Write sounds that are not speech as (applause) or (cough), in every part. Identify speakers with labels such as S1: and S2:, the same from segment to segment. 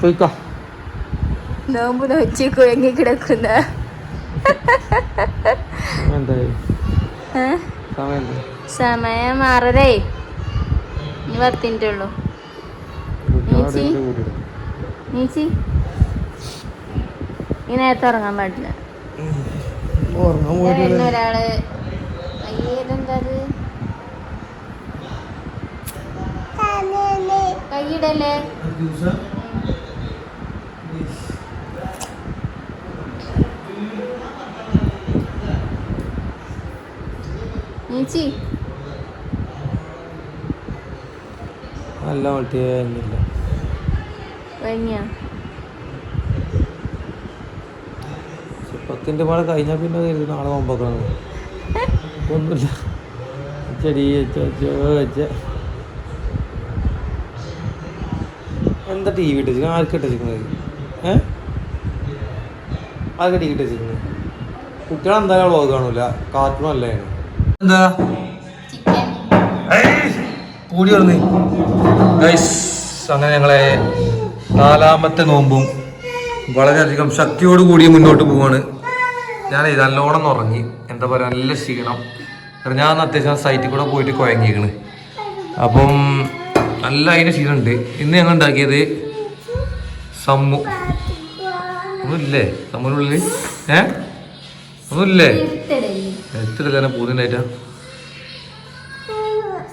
S1: പോയിക്കോ.
S2: നോമ്പ് നോച്ച് കുഴങ്ങി കിടക്കുന്ന?
S1: സമയം
S2: ആറരേ ഇനി പത്ത് മിനിറ്റ് ഉള്ളൂ. നീച്ചി? ഈ നേരത്തെ ഉറങ്ങാൻ പാടില്ല. ഒരാൾ അയ്യേ, ഇതെന്താ ഇത്? കൈയിടല്ലേ? നീച്ചി.
S1: നല്ല മട്ടിയേ എന്നില്ല
S2: കഴിഞ്ഞ?
S1: പത്തിന്റെ മഴ കഴിഞ്ഞാൽ പിന്നെ കരുതി നാളെ നോമ്പൊക്കെ ഒന്നുമില്ല. ചെടി വെച്ച വെച്ച. എന്താ ടി വി ഇട്ടിരിക്കുന്നത്? ആർക്ക് ഇട്ടിരിക്കുന്നത്? ഏ? ആർക്ക് ടി വി ഇട്ടിരിക്കുന്നത്? കുട്ടികൾ എന്തായാലും വ്ളോഗ് കാണൂല. കാർട്ടൂൺ അല്ലേ? എന്താ? വന്ന് ഗൈസ് അങ്ങനെ ഞങ്ങളെ നാലാമത്തെ നോമ്പും വളരെയധികം ശക്തിയോട് കൂടി മുന്നോട്ട് പോവാണ്. ഞാൻ നല്ലോണം ഉറങ്ങി. എന്താ പറയുക നല്ല ക്ഷീണം. ഞാൻ അത്യാവശ്യം സൈറ്റിൽ കൂടെ പോയിട്ട് കുഴങ്ങിയിരിക്കണ് അപ്പം നല്ല അതിന് ശീലമുണ്ട്. ഇന്ന് ഞങ്ങൾ ഉണ്ടാക്കിയത് സമ്മു ഒന്നുമില്ലേ സമ്മുനുള്ളിൽ ഏ? ഒന്നുമില്ലേ എത്ര തന്നെ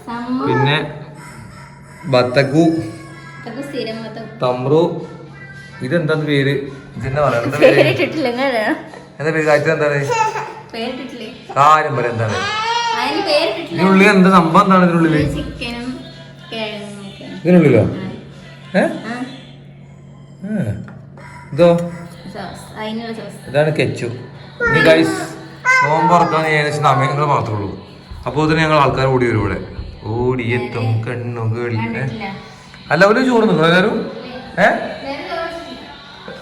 S2: സമ്മ
S1: പിന്നെ ബത്തക്കു തമ്രു. ഇതെന്താന്ന് പേര്? ഇതെന്താ പറയാ? എന്താ പേര്? എന്താ എന്താണ്? കാര്യം പറയാം എന്താണ്? ഇതിനുള്ളിൽ എന്താ സംഭവം എന്താണ്
S2: ഇതിനുള്ളിൽ.
S1: ഇതിനുള്ളിലോ ഏ. ഇതോ? ഇതാണ് കെച്ചു. ഇനി ഗൈസ് നോമ്പുറക്കാൻ ഏകദേശം സമയങ്ങൾ മാത്രമേ ഉള്ളൂ. അപ്പോൾ ഇതിന് ഞങ്ങൾ ആൾക്കാർ ഓടി വരും ഇവിടെ. ഓടിയെത്തും കണ്ണുകൾ? അല്ല ഒരു ചോറ് നിങ്ങൾ എല്ലാവരും ഏ.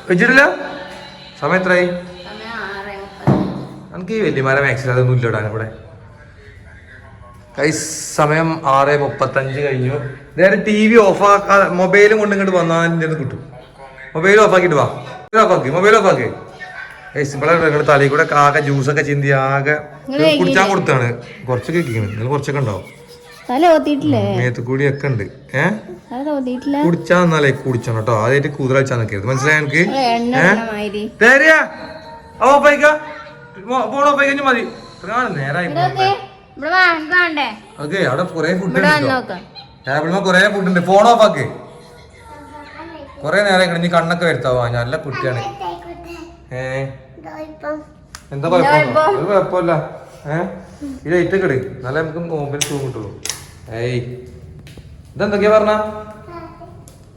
S1: വെച്ചിട്ടില്ല? സമയം എത്രയായി. എനിക്ക് ഈ വലിയമാര മാക്സിൽ അതൊന്നും ഇല്ല ഇവിടെ. സമയം ആറ് മുപ്പത്തഞ്ച് കഴിഞ്ഞു. നേരെ ടി വി ഓഫ് ആക്കാ മൊബൈലും കൊണ്ട് ഇങ്ങോട്ട് വന്നാൽ എന്റെ കിട്ടും. മൊബൈൽ ഓഫ് ആക്കിയിട്ട് വാ. ഓഫ് ആക്കി മൊബൈൽ ഓഫ് ആക്കി. ഏയ് ഇവിടെ നിങ്ങൾ തലയിൽ കൂടെ ആകെ ജ്യൂസൊക്കെ ചിന്തി ആകെ? കുടിച്ചാൻ കൊടുത്താണ്. കുറച്ചൊക്കെ ഇരിക്കണം. നിങ്ങൾ കുറച്ചൊക്കെ ഉണ്ടാവും
S2: തല ഓത്തിയിട്ടില്ലേ?
S1: മേത്ത് കൂടിയൊക്കെ ഉണ്ട്. ഏഹ്
S2: കുടിച്ചോ
S1: കുടിച്ചാ എന്നാലേ കുടിച്ചണം കേട്ടോ. ആദ്യമായിട്ട് കൂതൽ വെച്ചാൽ നിൽക്കരുത്. മനസ്സിലായ എനിക്ക്?
S2: ഇടണ മാതിരി.
S1: ഫോൺ ഓഫായി കഴിഞ്ഞാൽ മതി. നേരായി ഓക്കെ അവിടെ കുറെ ഫുഡ് ടേബിളിൽ കുറെ ഫുഡ് ഉണ്ട്. ഫോൺ ഓഫ് ആക്ക്. കുറെ നേരം കിടന്ന് കണ്ണൊക്കെ വരുത്താവോ? നല്ല കുട്ടിയാണ്. ഏ? എന്താ ഒരു കുഴപ്പമില്ല. ഏ? ഇത് ഇട്ടക്കിട് നല്ല നമുക്ക് നോമ്പിൽ തൂങ്ങ കിട്ടുള്ളൂ. ഏയ്. ഇതെന്തൊക്കെയാ പറഞ്ഞ?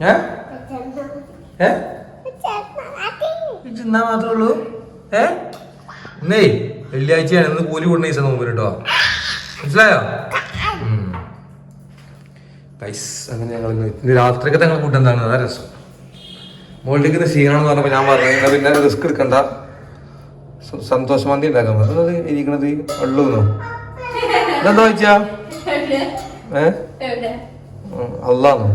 S1: ഏ? ഏ? മാത്രമേ ഉള്ളൂ. ഏ? ഇന്നേ വെള്ളിയാഴ്ചയാണ്. ഇന്ന് കൂലി കൊടുക്കുന്ന ദിവസം നോമ്പ് കേട്ടോ മനസ്സിലായോ? പൈസ അങ്ങനെ ഞങ്ങൾ ഇന്ന് രാത്രിക്കത്തെ ഞങ്ങൾ ഫുഡ് എന്താണ്? അതാ രസം. മോളിലേക്ക് ഇത് ക്ഷീണമെന്ന് പറഞ്ഞപ്പോൾ ഞാൻ പറഞ്ഞു "എന്നാ പിന്നെ റിസ്ക് എടുക്കണ്ട. സന്തോഷം മന്തി ഉണ്ടാക്കാൻ പറഞ്ഞു. അത് ഇരിക്കണത് ഉള്ളൂന്നോ. ഇതെന്താ വെച്ചാ ഏ? അല്ലാന്നോ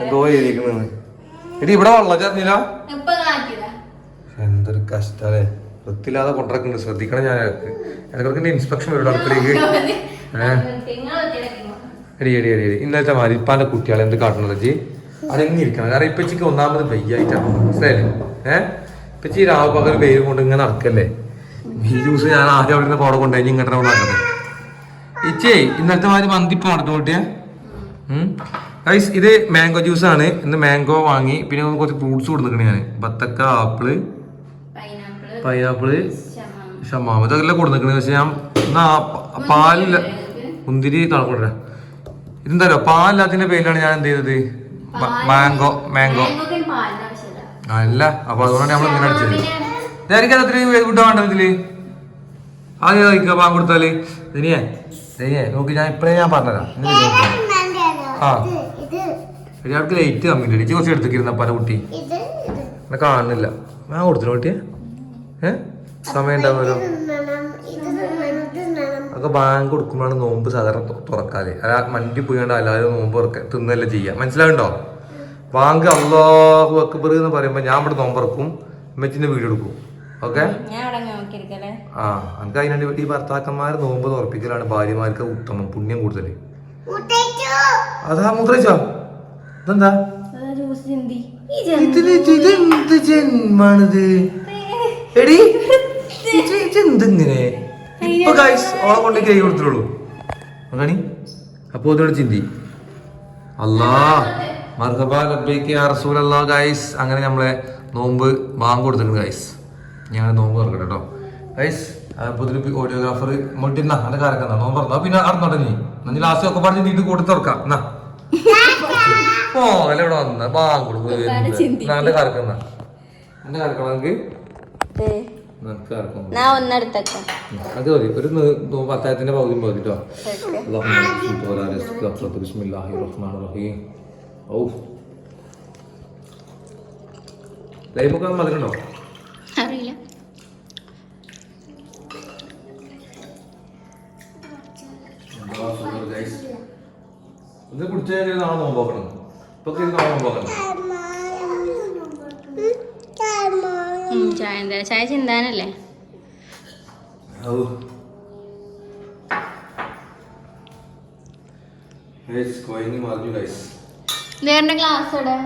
S1: എന്തോ എഴുതിക്കണെന്ന് എടി ഇവിടെ വെള്ളം ചേർന്നില്ല എന്തൊരു കഷ്ടല്ലേ. വൃത്തിയില്ലാതെ കൊണ്ടിറക്കുന്നുണ്ട് ശ്രദ്ധിക്കണം ഞാൻ ഇടയ്ക്കിടയ്ക്ക് ഇൻസ്പെക്ഷൻ വരും അടുത്തേക്ക് അടി എടി എടി ഇന്നലത്തെ മാതിരി ഇപ്പാന്റെ കുട്ടികളെ എന്ത് കാട്ടണത് ജി? അടങ്ങിയിരിക്കണം. കാരണം ഇപ്പച്ചിക്ക് ഒന്നാമത് വയ്യായിട്ടാണ് മനസ്സിലായില്ലേ? ഏഹ് ഇപ്പച്ചി രാവ് പകൽ വെയിൽ കൊണ്ട് ഇങ്ങനെ നടക്കല്ലേ? ഈ ജ്യൂസ് ഞാൻ ആദ്യം അവിടെ നിന്ന് പോടെ കൊണ്ടുപോയി അവിടെ നടക്കുന്നത് ഇച്ചേ ഇന്നത്തെ മാതിരി മന്തിപ്പ് നടന്നു കൂട്ടിയാ? ഗൈസ് ഇത് മാംഗോ ജ്യൂസ് ആണ്. ഇന്ന് മാംഗോ വാങ്ങി. പിന്നെ കുറച്ച് ഫ്രൂട്ട്സ് കൊടുത്തിരിക്കണേ ഞാൻ ബത്തക്ക ആപ്പിൾ
S2: പൈനാപ്പിൾ.
S1: ഷമാമ ഇതൊക്കെ കൊടുത്തിക്കണേ പക്ഷെ ഞാൻ എന്നാ പാലില്ല മുന്തിരി തണക്കൊടുക്ക ഇതെന്താ പറയുക പാലില്ലാത്തതിന്റെ പേരിലാണ് ഞാൻ എന്ത് ചെയ്തത്? Mango mango. അല്ല അപ്പൊ അതുകൊണ്ടാണ് നമ്മൾ ഇങ്ങനെ അടിച്ചത്.
S2: ഇതായിരിക്കും
S1: അത്ര വിട്ട കൂട്ടാൻ വേണ്ട ഇതിൽ? ആദ്യം കഴിക്കുക? പാൻ കൊടുത്താൽ? ദിനിയേ ദിനിയേ നോക്കി ഞാൻ ഇപ്പഴേ ഞാൻ പറഞ്ഞുതരാം. ആ. ഒരാൾക്ക് ലൈറ്റ് കമ്മില്ല ഇടിച്ച് കുറച്ച് എടുത്തിരുന്ന പല കുട്ടി. എന്നെ കാണുന്നില്ല. ഞാൻ കൊടുത്തില്ല കുട്ടിയെ. ഏ? സമയം ഉണ്ടാവുമല്ലോ അതൊക്കെ ബാങ്ക് കൊടുക്കുമ്പോഴാണ് നോമ്പ് സാധാരണ തുറക്കാതെ അല്ല മണ്ടി പോയാണ്ട് അല്ലാതെ നോമ്പ് തുറക്ക തിന്നല്ലേ ചെയ്യുക മനസ്സിലാവുണ്ടോ? ബാങ്ക് അള്ളാഹു അക്ബർ എന്ന് പറയുമ്പോൾ ഞാൻ ഇവിടെ നോമ്പ് തുറക്കും അമ്മച്ചിന്റെ വീട് എടുക്കും. ഓക്കെ? ആ എനിക്ക് അതിനുവേണ്ടി ഈ ഭർത്താക്കന്മാർ നോമ്പ് തുറപ്പിക്കലാണ് ഭാര്യമാർക്ക് ഉത്തമം പുണ്യം കൂടുതൽ. അതാ മുദ്രച്ചോ ഇതെന്താ? ഇതിന് ഇതെന്ത് ജന്മാണിത്? എടി ഇതെന്തിങ്ങനെ ഇപ്പൊ ഗൈസ് ഓളെ കൊണ്ട് കൈ കൊടുത്തിട്ടുള്ളൂ. നോക്കണി. അപ്പോ ഇതിനോട് ചിന്തി. അല്ലാ മർഹബ ലബ്ബൈക്ക് യാ റസൂലല്ലാ ഗൈസ് അങ്ങനെ നമ്മളെ നോമ്പ് മാങ്ങ കൊടുത്തിട്ടുണ്ട് ഗൈസ് ഞാൻ നോമ്പ് തുറക്കട്ടെ കേട്ടോ ഗൈസ് അപ്പോൾ ഇതിൽ ഓഡിയോഗ്രാഫർ മുട്ടിന്നാ എന്റെ കാരക്കെന്നാ നോമ്പ് തുറന്നാ? പിന്നെ അറന്നോട്ടെ നീ എന്നാ നീ ലാസ്റ്റ് ഒക്കെ പറഞ്ഞ് നീട്ട് കൂട്ടി തുറക്കാം. എന്നാ? (laughs) ഓ അല്ല ഇവിടെ വന്ന. ബാങ്ക് കൊടുക്കും. നല്ല എനിക്ക് നിനക്ക് കാരക്കണം
S2: ഞാൻ ഒന്നെടുത്തേക്കാം
S1: അത് മതി. ഒരു പത്തായത്തിന്റെ പകുതി മതി കേട്ടോ. ബിസ്മില്ലാഹി റഹ്മാൻ റഹീം. ഔ. ലൈമൊക്കെ മതിലുണ്ടോ
S2: അറിയില്ല.
S1: ഇത് കുടിച്ചാൽ നാളെ നോമ്പോക്കണം ഇപ്പൊ നാളെ നോമ്പോക്കണം
S2: ഉം, ചായ ചിന്താനല്ലേ?
S1: മധുരണ്ടോ
S2: വേറെ ഗ്ലാസ് ഇവിടെ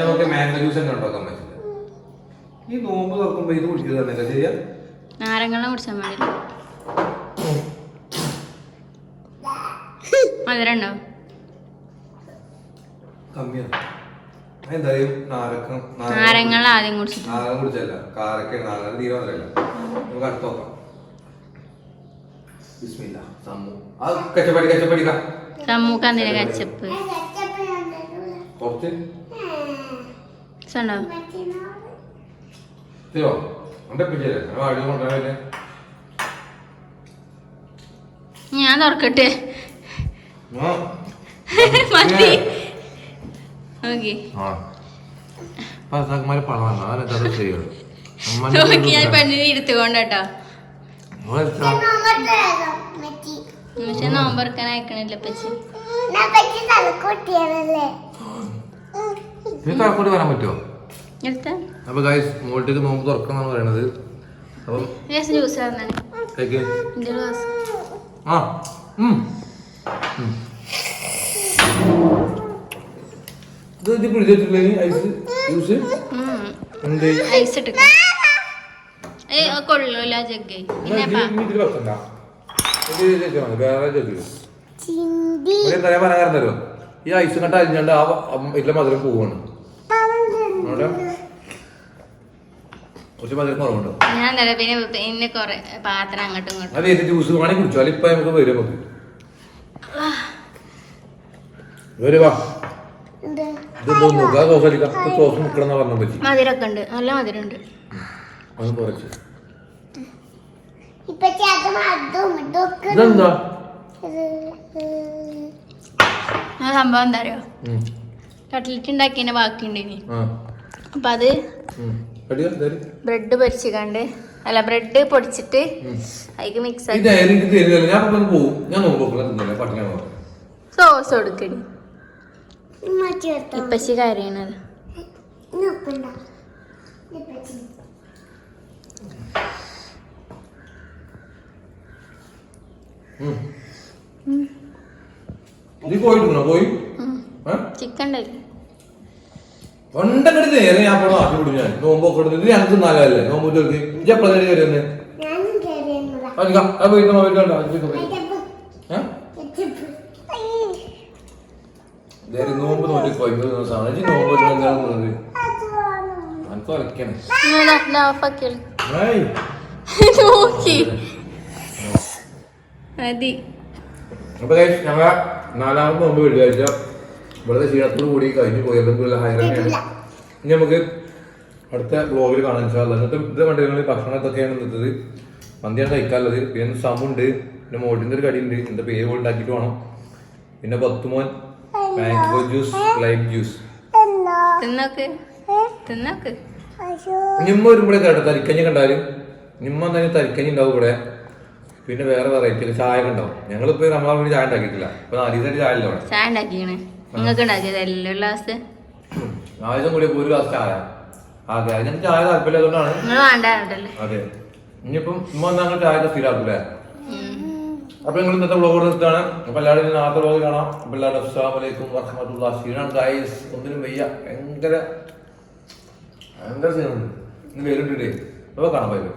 S1: നമുക്ക് മാംഗോ ജ്യൂസ് തന്നെ ഉണ്ടാക്കാൻ പറ്റില്ല. ഈ നോമ്പ് തുറക്കുമ്പോ ഇത് കുടിക്കുക തന്നെ ശരിയാ?
S2: കുടിച്ചാൽ മതി. മധുരം ഉണ്ടോ?
S1: കമ്മിയാണ് എന്തായാലും നാരക്ക
S2: നാരങ്ങൾ ആദ്യം
S1: നാരകം കുടിച്ചല്ല കാരക്ക നാരകം തീരെ മധുരല്ല നമുക്ക് അടുത്ത് നോക്കാം. ബിസ്മില്ല സമ്മു ആ കച്ചപ്പടി
S2: എന്തിനാ കച്ചപ്പ്.
S1: കുറച്ച്? കൊണ്ടുവരാൻ
S2: ഞാൻ തുറക്കട്ടെ. മതി.
S1: ഭർത്താക്കന്മാര് പണം വന്നു അവരത് ചെയ്യുള്ളൂ
S2: നോക്കി ഞാൻ പെണ്ണിനെ എടുത്തുകൊണ്ട് കേട്ടോ. പക്ഷെ നോമ്പറക്കാൻ അയക്കണില്ല പച്ചി
S1: തലക്കൂടി വരാൻ പറ്റുമോ അപ്പൊ ഗൈസ് മോൾട്ടേക്ക് നോമ്പ് തുറക്കണം പറയണത്. അപ്പം
S2: ജ്യൂസ്
S1: ആ ഇത് ഇത് പിടിച്ചിട്ടില്ലേ ഐസ് ജ്യൂസ്? എന്ത്?
S2: ഐസ് ഏ കൊള്ളൂല ജഗ്ഗേ
S1: വെക്കണ്ട. വേറെ പറയാൻ തരുമോ ഈ ഐസ് കണ്ട അരിഞ്ഞാണ്ട് ആ ഇല്ല മധുരം പോവാണ്.
S2: ഞാൻ പിന്നെ പിന്നെ കൊറേ പാത്രം അങ്ങോട്ടും ഇങ്ങോട്ടും.
S1: ജ്യൂസ് വേണമെങ്കിൽ കുടിച്ചോ? അല്ല ഇപ്പൊ നമുക്ക് വരും നമുക്ക്. വരുവാ
S2: മധുരമൊക്കെ ഉണ്ട്. നല്ല മധുരം ഉണ്ട് സംഭവം എന്താ അറിയോ. കട്ട്ലറ്റ് ഉണ്ടാക്കിയതിന്റെ ബാക്കിയുണ്ട് ഇനി
S1: ആ.
S2: അപ്പൊ അത് ബ്രെഡ് പൊരിച്ചിക്കാണ്ട്. അല്ല ബ്രെഡ് പൊടിച്ചിട്ട്. അതിക്ക് മിക്സ് ആക്കി. സോസ്
S3: വെത്തോ
S2: ഇപ്പച്ചി കരയണത്
S1: നീ പോയിട്ടുണ്ടോ? പോയി?
S2: ചിക്കൻ
S1: നേരെ ഞാൻ പോണ ആട്ടി വിടും ഞാൻ. നോമ്പൊക്കെ എടുത്ത് ഇത് ഞങ്ങൾക്ക് നാലല്ലേ നോമ്പ് ചോദിക്കും പോയിട്ട് നോക്കിട്ടോ അടിച്ചു പോയി ഏഹ് നേരെ നോമ്പ് നോക്കി കൊയ്മ്പത് ദിവസമാണ് ഇജ്ജ് നോമ്പ് വരയ്ക്കണേ
S2: ഓഫാക്കിയോളൂ
S1: ഏയ്.
S2: നോക്കി. മതി.
S1: അപ്പൊ guys, ഞങ്ങളെ നാലാമത് നോമ്പ് വെള്ളിയാഴ്ച ഇവിടുത്തെ ക്ഷീണത്തോട് കൂടി കഴിഞ്ഞു പോയി. എന്തെങ്കിലും ഹൈറന്നെയാണ് ഇനി നമുക്ക് അടുത്ത ബ്ലോഗിൽ കാണാൻ സാറില്ല എന്നിട്ട് ഇത് കണ്ടിരുന്നത് ഭക്ഷണത്തൊക്കെയാണ് നിന്നത് മന്തിയാണ് കഴിക്കാനുള്ളത്. പിന്നെ സമുണ്ട് പിന്നെ മോട്ടിന്റെ ഒരു കടിയുണ്ട് എന്താ പേര് ഉണ്ടാക്കിയിട്ട് വേണം. പിന്നെ പത്തുമോൻ മാംഗോ ജ്യൂസ് ലൈം ജ്യൂസ്
S2: തിന്നോക്ക്. തിന്നോക്ക്.
S1: ഇനി ഉമ്മ വരുമ്പോഴേ കേട്ടോ തരിക്കഞ്ഞി കണ്ടാലും. നിമ്മ എന്തായാലും തരിക്കഞ്ഞി ഉണ്ടാവും ഇവിടെ. പിന്നെ വേറെ വെറൈറ്റി ചായ ഉണ്ടാവും. ഞങ്ങൾ ഞങ്ങളിപ്പോ നമ്മളെ വേണ്ടി ചായ ഉണ്ടാക്കിയിട്ടില്ല. ഇപ്പൊ നാല് ദിവസമായിട്ട് ചായ ഇല്ല
S2: ചായ ഉണ്ടാക്കിയാണ് നിങ്ങൾക്ക് ഉണ്ടാക്കിയതല്ലോ ഗ്ലാസ്
S1: ആദ്യം കൂടി ഒരു ഗ്ലാസ് ചായ. അതെ അതിന് ചായ
S2: താല്പര്യം
S1: അതെ. ഇനിയിപ്പം ഉമ്മ ചായ സ്ഥിരാക്കൂലേ? അപ്പൊ നിങ്ങൾ ഇന്നത്തെ വ്ളോഗ് നിർത്തുകയാണ് അപ്പൊ എല്ലാവരും ആദ്യ വ്ളോഗ് കാണാം. അപ്പൊ എല്ലാവരും അസ്സാം വലൈക്കും വർഹമത്തുള്ള സീനാണ് ഗായസ് ഒന്നിനും വയ്യ. ഭയങ്കര ഭയങ്കര സീനുണ്ട് ഇന്ന് വരുന്നുണ്ട് അപ്പൊ കാണാൻ പറ്റും